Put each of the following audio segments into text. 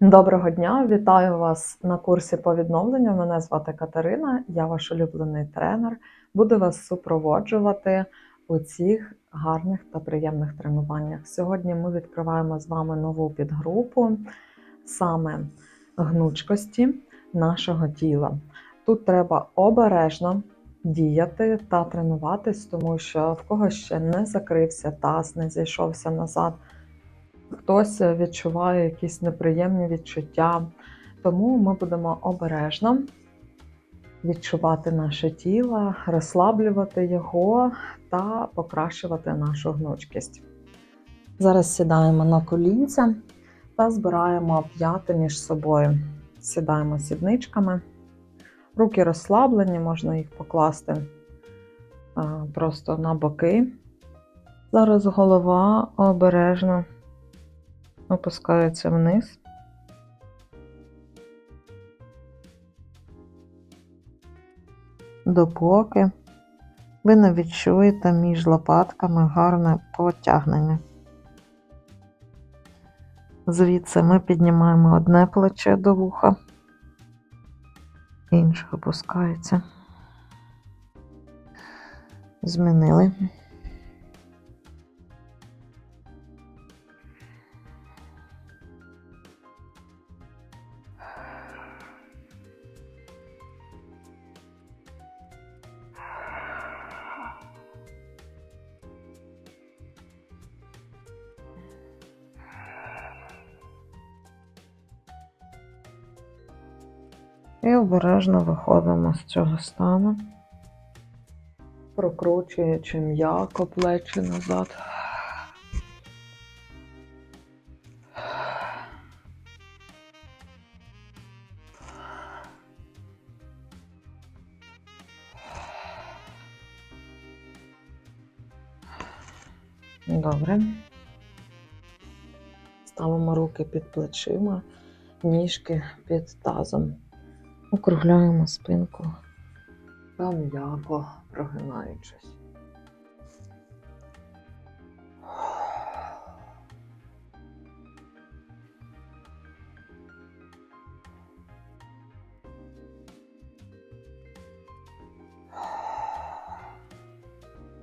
Доброго дня, вітаю вас на курсі по відновленню. Мене звати Катерина, я ваш улюблений тренер. Буду вас супроводжувати у цих гарних та приємних тренуваннях. Сьогодні ми відкриваємо з вами нову підгрупу саме гнучкості нашого тіла. Тут треба обережно діяти та тренуватись, тому що в когось ще не закрився таз, не зійшовся назад хтось відчуває якісь неприємні відчуття. Тому ми будемо обережно відчувати наше тіло, розслаблювати його та покращувати нашу гнучкість. Зараз сідаємо на колінця та збираємо п'яти між собою. Сідаємо сідничками. Руки розслаблені, можна їх покласти просто на боки. Зараз голова обережно опускається вниз. Допоки ви не відчуєте між лопатками гарне потягнення. Звідси ми піднімаємо одне плече до вуха, інше опускається. Змінили. І обережно виходимо з цього стану, прокручуючи м'яко плечі назад. Добре. Ставимо руки під плечима, ніжки під тазом. Округляємо спинку та м'яко прогинаючись.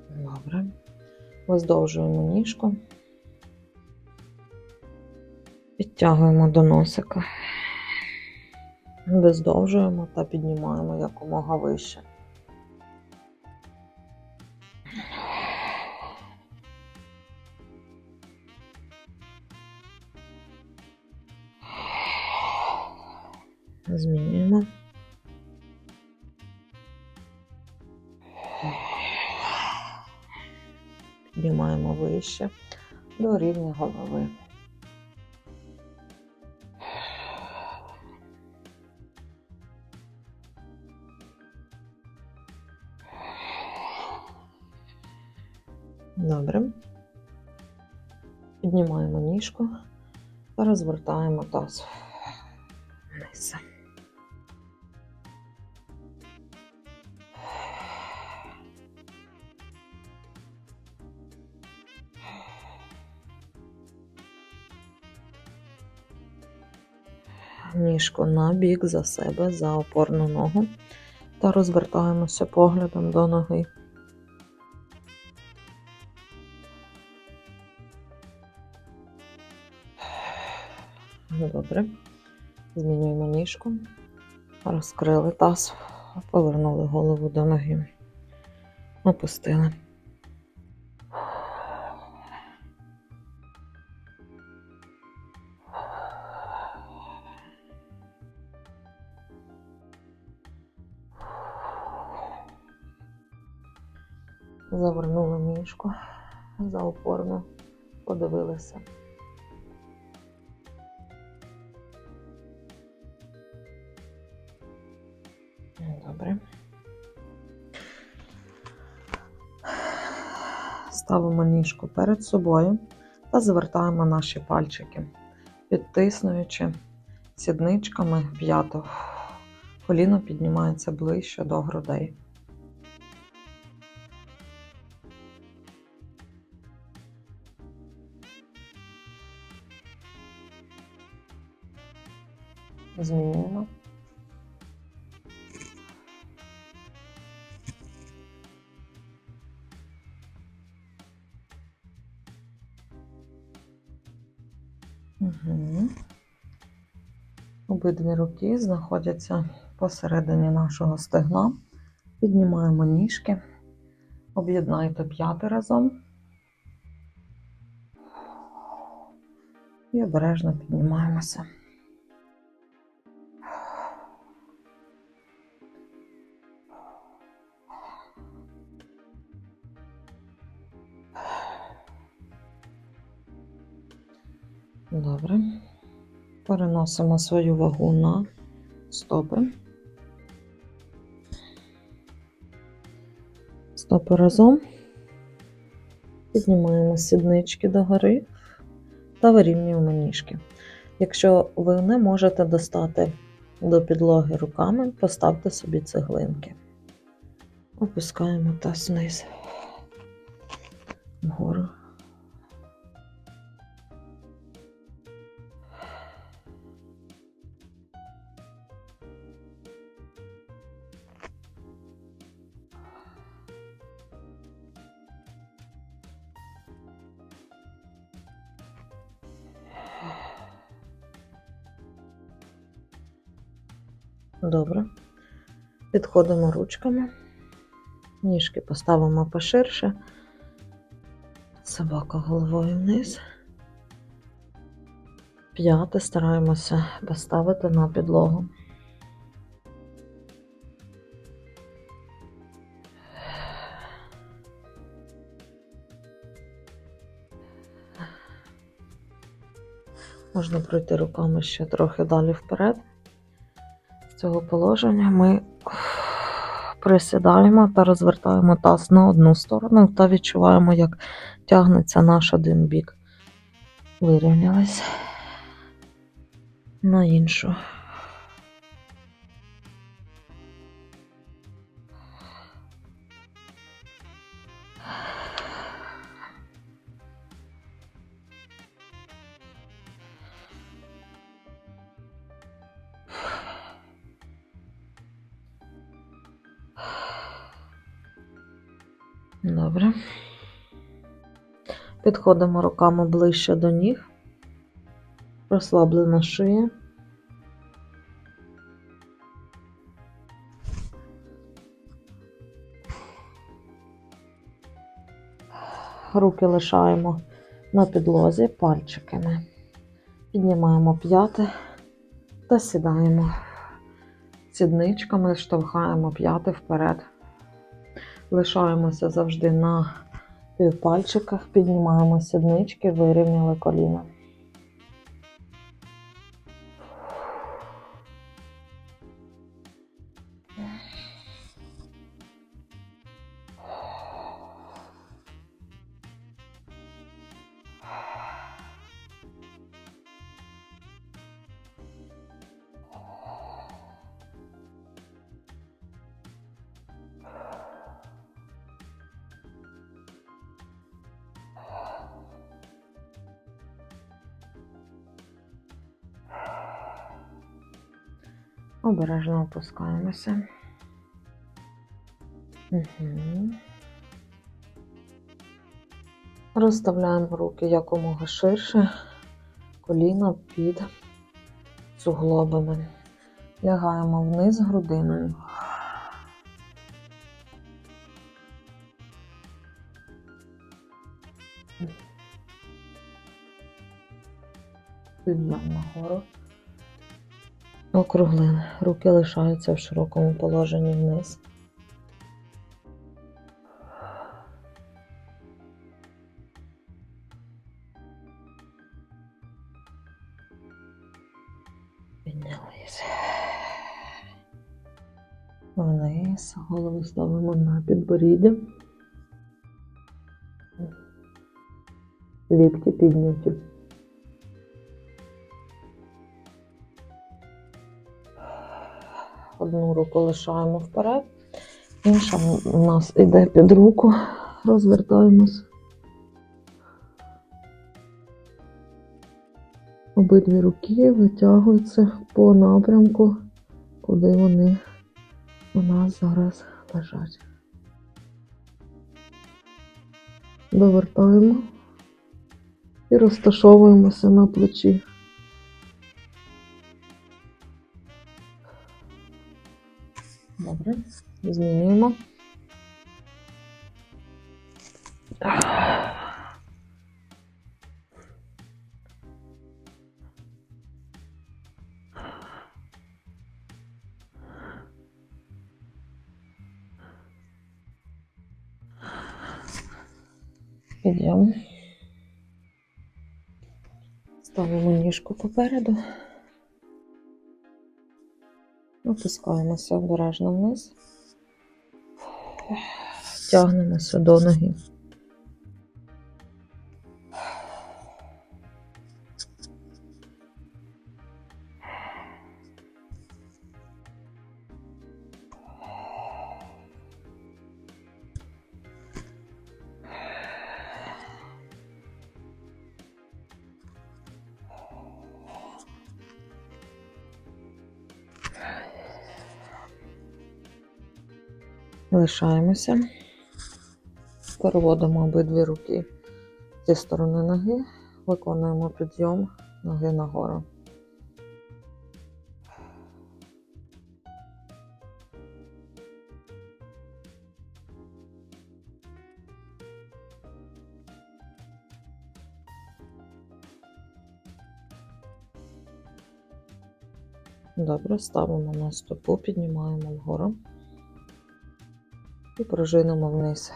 Добре. Роздовжуємо ніжку. Підтягуємо до носика. Виздовжуємо та піднімаємо якомога вище. Змінюємо. Піднімаємо вище до рівня голови. Піднімаємо ніжку та розвертаємо таз вниз. Ніжку на бік за себе, за опорну ногу та розвертаємося поглядом до ноги. Добре. Змінюємо ніжку, розкрили таз, повернули голову до ноги. Опустили. Завернули ніжку за опорну, подивилися. Ставимо ніжку перед собою та завертаємо наші пальчики, підтиснуючи сідничками п'яту. Коліно піднімається ближче до грудей. Змінюємо. Обидві руки знаходяться посередині нашого стегна. Піднімаємо ніжки, об'єднайте п'яти разом. І обережно піднімаємося. Переносимо свою вагу на стопи. Стопи разом. Піднімаємо сіднички догори та вирівнюємо ніжки. Якщо ви не можете достати до підлоги руками, поставте собі цеглинки. Опускаємо таз вниз. Вгору. Добре. Підходимо ручками. Ніжки поставимо поширше. Собака головою вниз. П'яте стараємося поставити на підлогу. Можна пройти руками ще трохи далі вперед. З цього положення ми присідаємо та розвертаємо таз на одну сторону та відчуваємо, як тягнеться наш один бік. Вирівнялись на іншу. Підходимо руками ближче до ніг. Розслаблена шия. Руки лишаємо на підлозі пальчиками. Піднімаємо п'яти та сідаємо. Сідничками штовхаємо п'яти вперед. Лишаємося завжди на півпальчиках, піднімаємо сіднички, вирівняли коліна. Обережно опускаємося. Угу. Розставляємо руки якомога ширше, коліна під суглобами. Лягаємо вниз грудиною. Підйом нагору. Округлили. Руки лишаються в широкому положенні вниз. Піднялись. Вниз. Голову ставимо на підборіддя. Лікті підняті. Одну руку лишаємо вперед, інша у нас йде під руку, розвертаємось. Обидві руки витягуються по напрямку, куди вони у нас зараз лежать. Довертаємо і розташовуємося на плечі. Змінюємо. Підйом. Ставимо ніжку попереду. Опускаємося обережно вниз. Тягнемося до ноги. Лишаємося. Переводимо обидві руки зі сторони ноги, виконуємо підйом ноги нагору. Добре, ставимо на стопу, піднімаємо вгору і пружинимо вниз.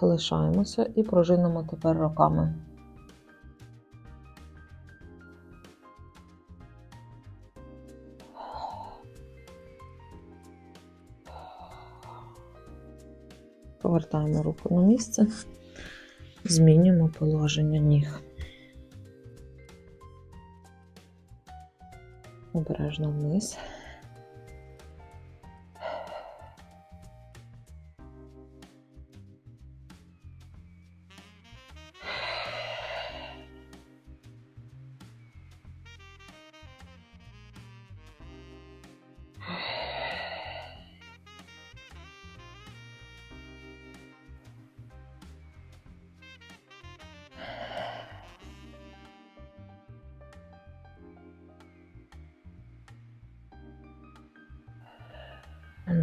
Лишаємося і пружинимо тепер руками. Повертаємо руку на місце, змінюємо положення ніг. Обережно вниз.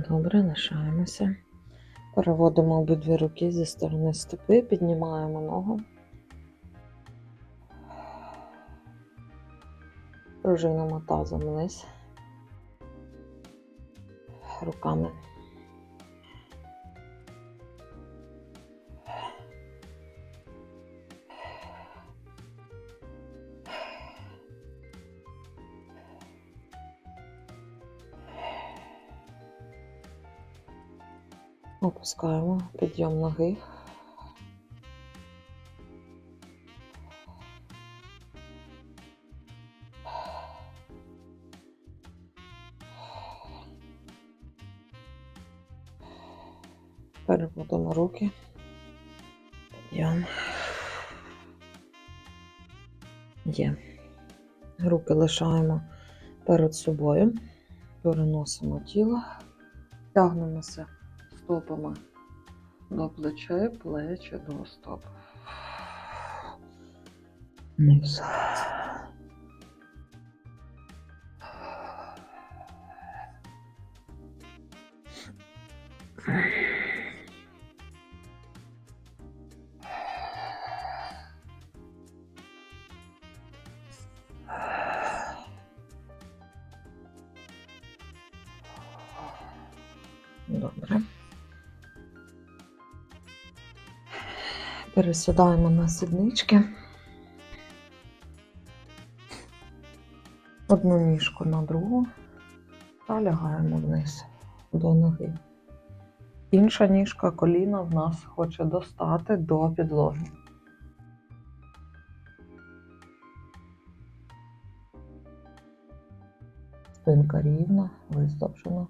Добре, лишаємося. Переводимо обидві руки зі сторони стопи, піднімаємо ногу. Пружинимо тазом вниз. Руками. Опускаємо підйом ноги. Переводимо руки. Підйом. Є. Руки лишаємо перед собою, переносимо тіло, тягнемося стопами до плечей, плечі до стоп. Вниз. Добре. Пересідаємо на сіднички. Одну ніжку на другу та лягаємо вниз до ноги. Інша ніжка коліна в нас хоче достати до підлоги. Спинка рівна, виздовжена.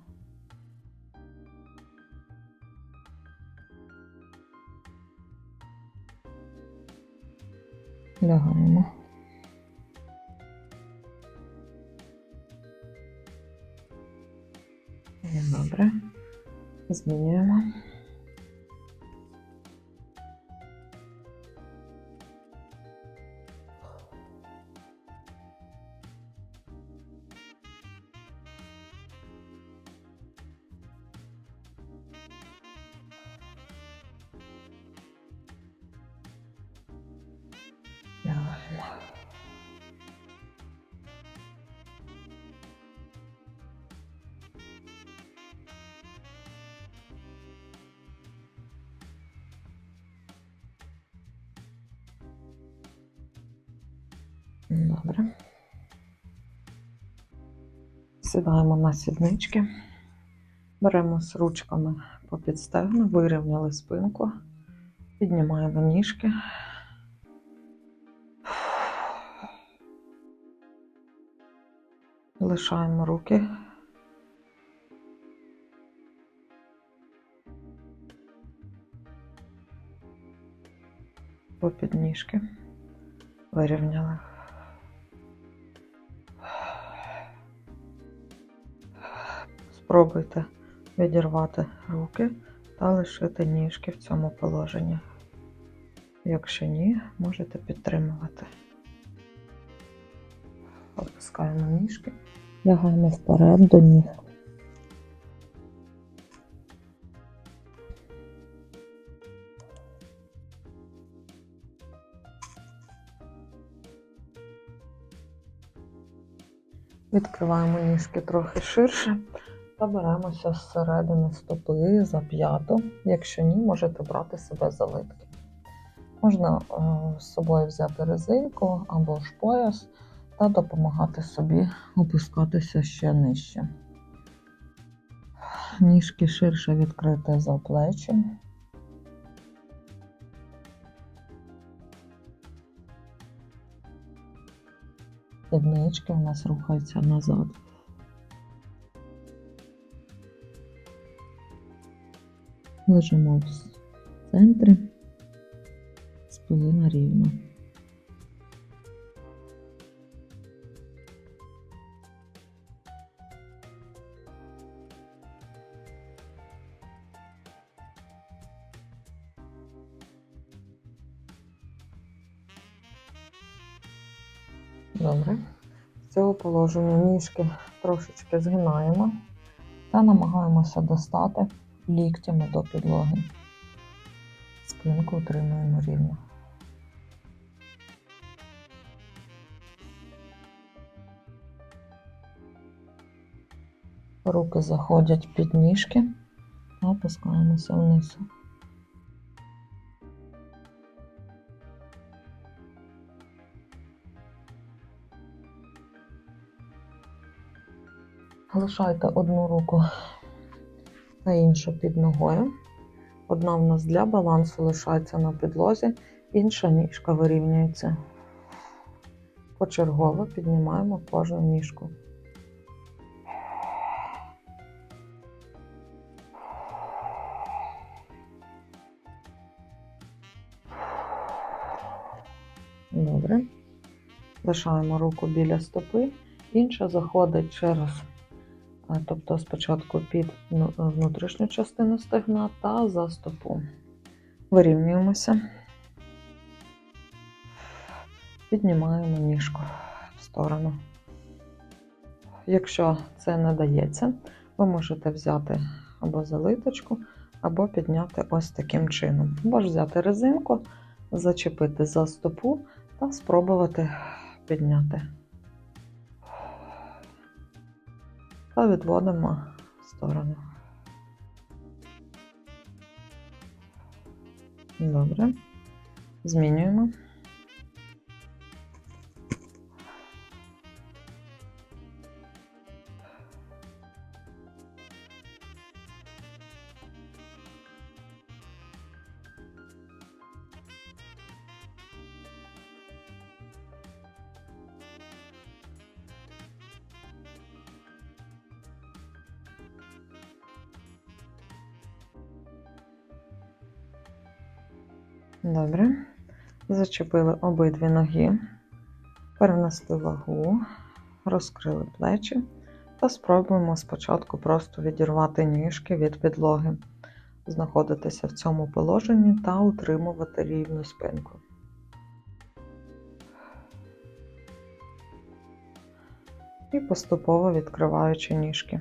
Лягаємо. Добре. Змінюємо. Добре. Сідаємо на сіднички. Беремо з ручками по підстегну, вирівняли спинку, піднімаємо ніжки. Лишаємо руки. По підніжки. Вирівняли. Спробуйте відірвати руки та лишити ніжки в цьому положенні. Якщо ні, можете підтримувати. Опускаємо ніжки, лягаємо вперед до ніг. Відкриваємо ніжки трохи ширше та беремося зсередини стопи за п'яту. Якщо ні, можете брати себе за литки. Можна е, з собою взяти резинку або ж пояс та допомагати собі опускатися ще нижче. Ніжки ширше відкрити за плечі. Сіднички у нас рухаються назад. Лежимо в центрі, спина рівна. Добре. З цього положення ніжки трошечки згинаємо та намагаємося достати ліктями до підлоги. Спинку утримуємо рівно. Руки заходять під ніжки опускаємося вниз. Лишайте одну руку та іншу під ногою. Одна в нас для балансу лишається на підлозі, інша ніжка вирівнюється. Почергово піднімаємо кожну ніжку. Добре. Лишаємо руку біля стопи, інша заходить через а, Тобто спочатку під ну, внутрішню частину стегна та за стопу. Вирівнюємося, піднімаємо ніжку в сторону. Якщо це не дається, ви можете взяти або залиточку, або підняти ось таким чином. Або ж взяти резинку, зачепити за стопу та спробувати підняти. Та відводимо в сторону. Добре. Змінюємо. Добре. Зачепили обидві ноги, перенесли вагу, розкрили плечі та спробуємо спочатку просто відірвати ніжки від підлоги, знаходитися в цьому положенні та утримувати рівну спинку. І поступово відкриваючи ніжки.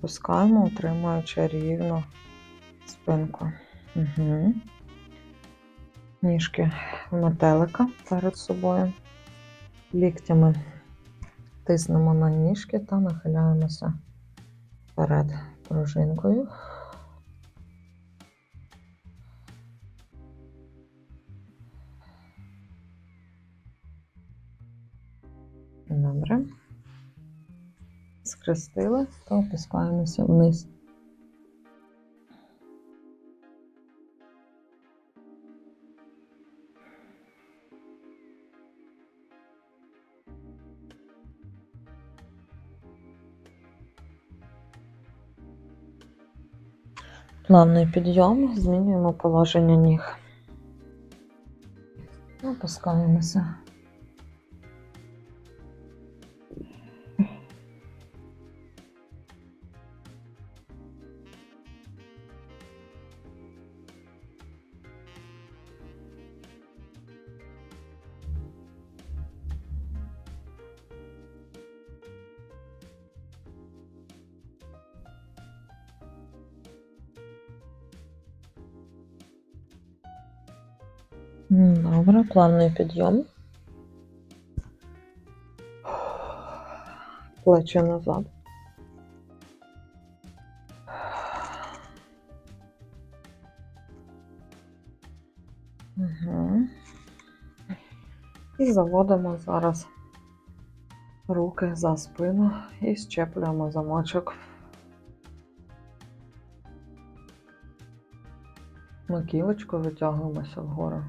Опускаємо, утримуючи рівно спинку. Угу. Ніжки метелика перед собою. Ліктями тиснемо на ніжки та нахиляємося вперед пружинкою. Добре. Скрестили та опускаємося вниз. Плавний підйом, змінюємо положення ніг. Опускаємося. Добре, плавний підйом. Плечі назад. Угу. І заводимо зараз руки за спину і щеплюємо замочок. Маківочку витягуємося вгору.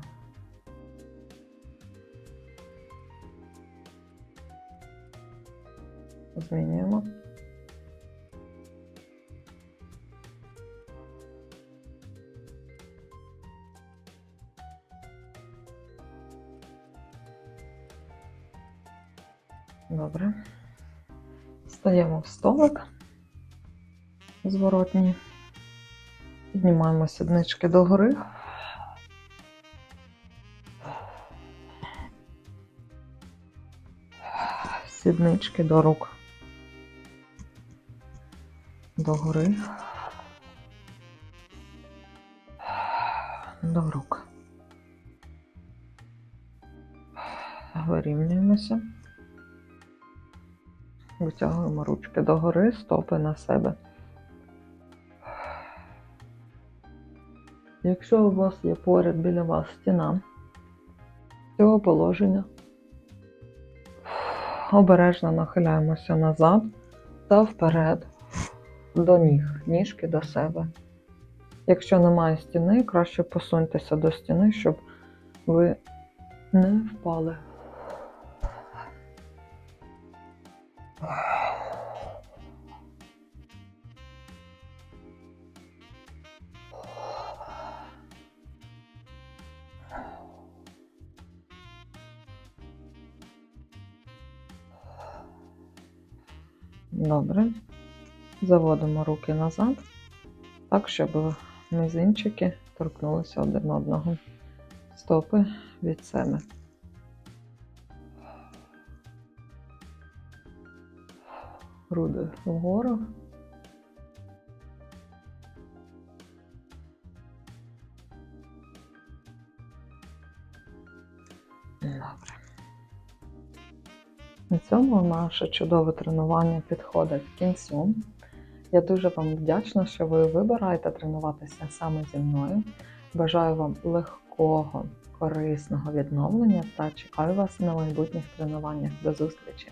Змінюємо. Добре. Стаємо в столик зворотній. Піднімаємо сіднички догори. Сіднички до рук. Догори. До рук. Вирівнюємося. Витягуємо ручки догори, стопи на себе. Якщо у вас є поряд біля вас стіна цього положення, обережно нахиляємося назад та вперед до ніг, ніжки до себе. Якщо немає стіни, краще посуньтеся до стіни, щоб ви не впали. Добре. Заводимо руки назад, так, щоб мізинчики торкнулися один одного. Стопи від себе. Груди вгору. На цьому наше чудове тренування підходить кінцю. Я дуже вам вдячна, що ви вибираєте тренуватися саме зі мною. Бажаю вам легкого, корисного відновлення та чекаю вас на майбутніх тренуваннях. До зустрічі!